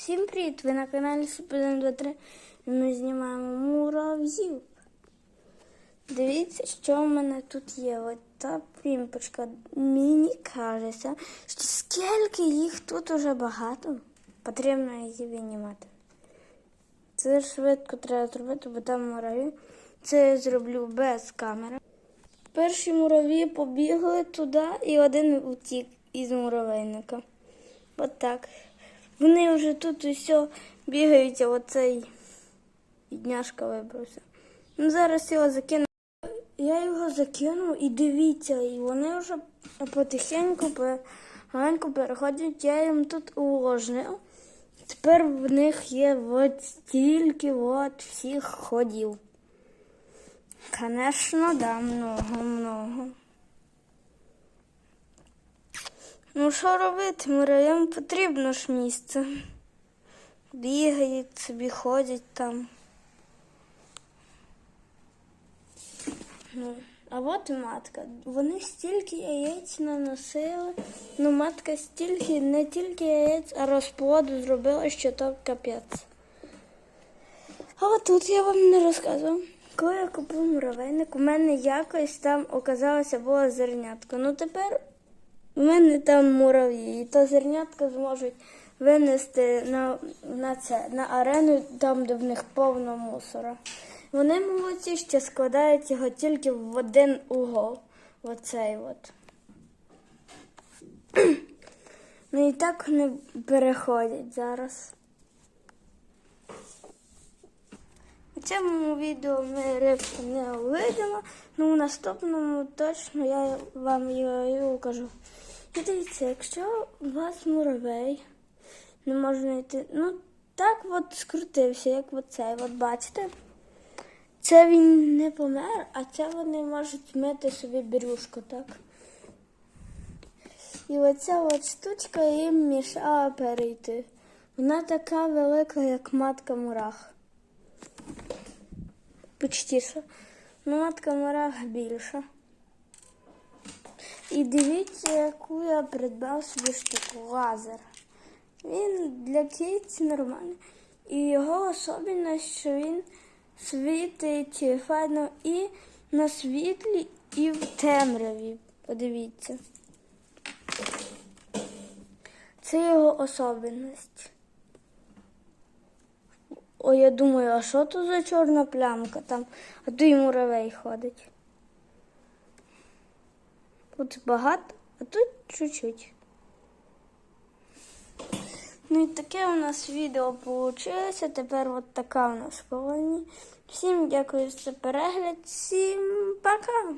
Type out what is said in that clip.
Всім привіт! Ви на каналі Суп123 і ми знімаємо мурав'їв. Дивіться, що в мене тут є. Ось та пімпочка. Мені кажеться, що скільки їх тут уже багато, потрібно її винімати. Це швидко треба зробити, бо там мураві. Це я зроблю без камери. Перші мураві побігли туди і один утік із муравейника. От так. Вони вже тут усе бігають, а оцей бідняшка вибрався. Ну, зараз його закину. Я його закинув і дивіться, і вони вже потихеньку, маленько переходять. Я їм тут уложнив. Тепер в них є от стільки от всіх ходів. Конечно, да, много-много. Ну, що робити? Мурав'ям потрібно ж місце. Бігають собі, ходять там. Ну, а от і матка. Вони стільки яєць наносили. Ну, матка стільки, не тільки яєць, а розплоду зробила, що то капець. А от тут я вам не розказував. Коли я купив муравейник, у мене якось там оказалося було зернятко. Ну тепер у мене там мурав'ї, і то зернятка зможуть винести на, на це, на арену, там, де в них повно мусора. Вони молодці, що складають його тільки в один угол. Оцей от. Ну і так вони переходять зараз. У цьому відео ми рибку не увидимо, ну в наступному точно я вам його покажу. І дивіться, якщо у вас муравей, не можна знайти, ну так от скрутився, як оцей, от бачите? Це він не помер, а це вони можуть мити собі брюшко, так? І оця от штучка їм мішала перейти. Вона така велика, як матка мурах. Почти що. Ну, матка мурах більша. І дивіться, яку я придбав собі штуку лазер. Він для киці нормальний. І його особливість, що він світить файно і на світлі, і в темряві. Подивіться. Це його особливість. О, я думаю, а що то за чорна плямка там? А то й муравей ходить. Тут багато, а тут чуть-чуть. Ну і таке у нас відео вийшло. Тепер от така у нас колонія. Всім дякую за перегляд. Всім пока!